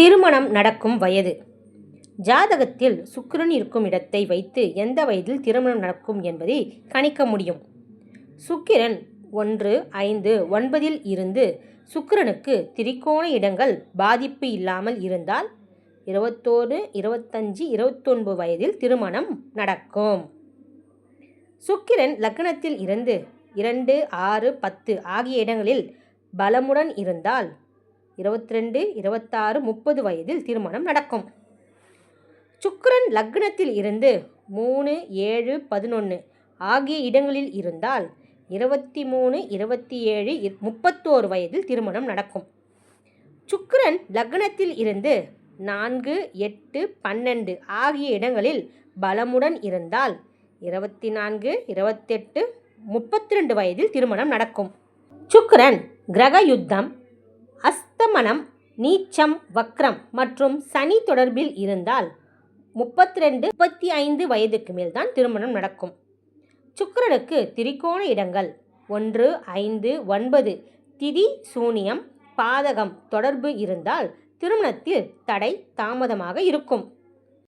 திருமணம் நடக்கும் வயது. ஜாதகத்தில் சுக்கிரன் இருக்கும் இடத்தை வைத்து எந்த வயதில் திருமணம் நடக்கும் என்பதை கணிக்க முடியும். சுக்கிரன் ஒன்று ஐந்து ஒன்பதில் இருந்து சுக்கிரனுக்கு திரிகோண இடங்கள் பாதிப்பு இல்லாமல் இருந்தால் இருபத்தோரு இருபத்தஞ்சி இருபத்தொன்பது வயதில் திருமணம் நடக்கும். சுக்கிரன் லக்னத்தில் இருந்து இரண்டு ஆறு பத்து ஆகிய இடங்களில் பலமுடன் இருந்தால் இருபத்தி ரெண்டு இருபத்தாறு முப்பது வயதில் திருமணம் நடக்கும். சுக்கரன் லக்னத்தில் இருந்து மூணு ஏழு பதினொன்று ஆகிய இடங்களில் இருந்தால் இருபத்தி மூணு இருபத்தி ஏழு முப்பத்தோரு வயதில் திருமணம் நடக்கும். சுக்கரன் லக்னத்தில் இருந்து நான்கு எட்டு பன்னெண்டு ஆகிய இடங்களில் பலமுடன் இருந்தால் இருபத்தி நான்கு இருபத்தெட்டு முப்பத்தி ரெண்டு வயதில் திருமணம் நடக்கும். சுக்கரன் கிரக யுத்தம் அஸ்தமனம் நீச்சம் வக்ரம் மற்றும் சனி தொடர்பில் இருந்தால் முப்பத்தி ரெண்டு முப்பத்தி ஐந்து வயதுக்கு மேல் தான் திருமணம் நடக்கும். சுக்கரனுக்கு திரிகோண இடங்கள் ஒன்று ஐந்து ஒன்பது திதி சூனியம் பாதகம் தொடர்பு இருந்தால் திருமணத்தில் தடை தாமதமாக இருக்கும்.